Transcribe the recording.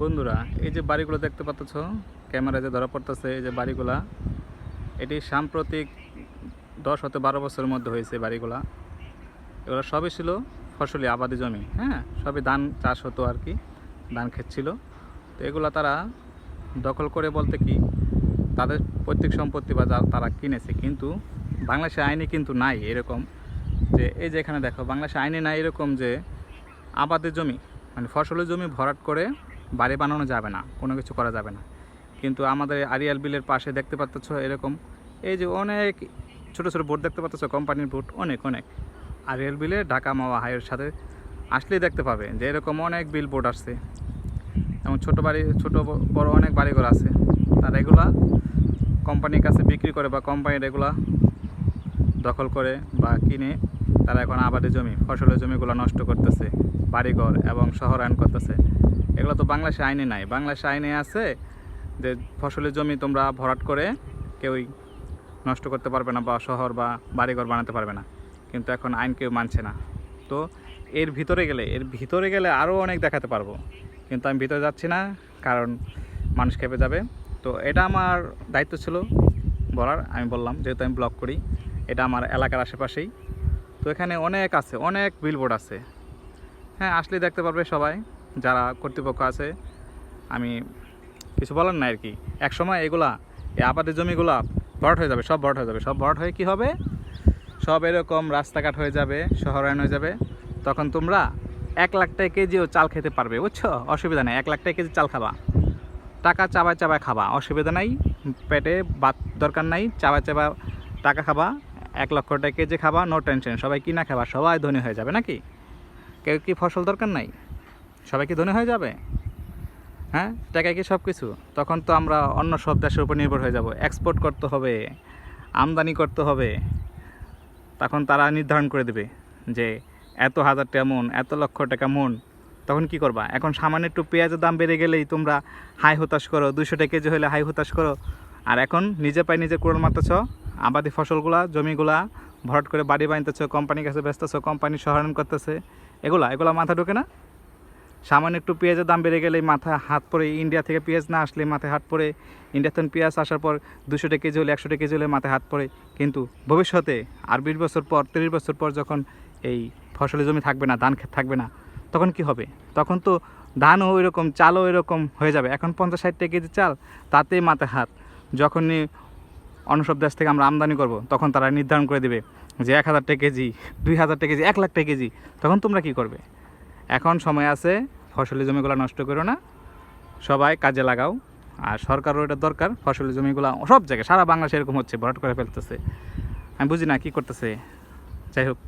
বন্ধুরা, এই যে বাড়িগুলো দেখতে পাচ্ছ ক্যামেরা যে ধরা পড়তেছে, এই যে বাড়িগুলা, এটি সাম্প্রতিক দশ হতে বারো বছরের মধ্যে হয়েছে বাড়িগুলা। এগুলো সবই ছিল ফসলি আবাদি জমি হ্যাঁ? সবই ধান চাষ হতো আর কি, ধান ক্ষেত ছিল। তো এগুলা তারা দখল করে বলতে কি, তাদের পৈতৃক সম্পত্তি বা তারা কিনেছে, কিন্তু বাংলাদেশে আইনে কিন্তু নাই এরকম যে, এই যে এখানে দেখো, বাংলাদেশে আইনে নাই এরকম যে আবাদের জমি মানে ফসলের জমি ভরাট করে বাড়ি বানানো যাবে না, কোনো কিছু করা যাবে না। কিন্তু আমাদের আরিয়াল বিলের পাশে দেখতে পাচ্ছ এরকম, এই যে অনেক ছোটো ছোটো বোট দেখতে পাচ্ছ, কোম্পানির বোট, অনেক অনেক। আরিয়াল বিলে ঢাকা মাওয়া হাইয়ের সাথে আসলেই দেখতে পাবে যে এরকম অনেক বিল বোট আসছে। এবং ছোটো বাড়ি, ছোটো বড় অনেক বাড়িঘর আছে। তারা এগুলা কোম্পানির কাছে বিক্রি করে বা কোম্পানির এগুলা দখল করে বা কিনে তারা এখন আবাদি জমি, ফসলের জমিগুলো নষ্ট করতেছে, বাড়িঘর এবং শহরায়ন করতেছে। এগুলো তো বাংলাদেশে আইনে নাই। বাংলাদেশে আইনে আছে যে ফসলের জমি তোমরা ভরাট করে কেউই নষ্ট করতে পারবে না বা শহর বা বাড়িঘর বানাতে পারবে না। কিন্তু এখন আইন কেউ মানছে না। তো এর ভিতরে গেলে, এর ভিতরে গেলে আরও অনেক দেখাতে পারব। কিন্তু আমি ভিতরে যাচ্ছি না, কারণ মানুষ খেপে যাবে। তো এটা আমার দায়িত্ব ছিল বলার, আমি বললাম, যেহেতু আমি ব্লগ করি, এটা আমার এলাকার আশেপাশেই। তো এখানে অনেক আছে, অনেক বিলবোর্ড আছে। হ্যাঁ আসলে দেখতে পারবে সবাই, যারা কর্তৃপক্ষ আছে। আমি কিছু বলার নাই আর কি। এক সময় এগুলা, এই আবাদের জমিগুলা ভরাট হয়ে যাবে, সব ভরাট হয়ে যাবে। সব ভরাট হয়ে কি হবে? সব এরকম রাস্তাঘাট হয়ে যাবে, শহরায়ন হয়ে যাবে। তখন তোমরা এক লাখ টাকা কেজিও চাল খেতে পারবে, বুঝছ? অসুবিধা নেই, এক লাখ টাকা কেজি চাল খাবা। টাকা চাবায় চাবায় খাবা, অসুবিধা নাই। পেটে বাত দরকার নাই, চাবায় চাবা টাকা খাবা। এক লক্ষ টাকা কেজি খাবা নো টেনশন সবাই কিনা খাবা? সবাই ধনী হয়ে যাবে নাকি? কেউ কি ফসল দরকার নাই? সবাই কি ধনী হয়ে যাবে? হ্যাঁ? টাকা কি সব কিছু তখন তো আমরা অন্য সব দেশের উপর নির্ভর হয়ে যাব। এক্সপোর্ট করতে হবে, আমদানি করতে হবে। তখন তারা নির্ধারণ করে দেবে যে এত হাজার টাকা মন, এত লক্ষ টাকা মন, তখন কি করবা? এখন সামান্য একটু পেঁয়াজের দাম বেড়ে গেলেই তোমরা হাই হতাশ করো। দুশো টাকা কেজি হলে হাই হতাশ করো। আর এখন নিজে পাই নিজে কোরল মারতেছ আবাদি ফসলগুলা, জমিগুলা ভরাট করে বাড়ি বানিতেছ কোম্পানির কাছে ব্যস্তছ কোম্পানি সহায়ন করতেছে। এগুলা এগুলা মাথা ঢোকে না? সামান্য একটু পেঁয়াজের দাম বেড়ে গেলেই মাথায় হাত পরে ইন্ডিয়া থেকে পেঁয়াজ না আসলে মাথায় হাত পরে ইন্ডিয়া থেকে পেঁয়াজ আসার পর দুশো টাকা কেজি হলে, একশো টাকা কেজি হলে মাথায় হাত পড়ে কিন্তু ভবিষ্যতে আর বিশ বছর পর, তিরিশ বছর পর যখন এই ফসলের জমি থাকবে না, ধান থাকবে না, তখন কি হবে? তখন তো ধানও ওই রকম চালও এরকম হয়ে যাবে। এখন পঞ্চাশ ষাট টাকা কেজি চাল, তাতেই মাথায় হাত। যখনই অন্য সব দেশ থেকে আমরা আমদানি করব, তখন তারা নির্ধারণ করে দেবে যে এক হাজার টাকা কেজি, দুই হাজার টাকা কেজি, এক লাখ টাকা কেজি, তখন তোমরা কি করবে? এখন সময় আছে, ফসলি জমিগুলো নষ্ট করো না, সবাই কাজে লাগাও, আর সরকারও এটা দরকার, ফসলি জমিগুলো সব জায়গায়, সারা বাংলাদেশ এরকম হচ্ছে, ভরাট করে ফেলতেছে। আমি বুঝি না কী করতেছে, যাই হোক।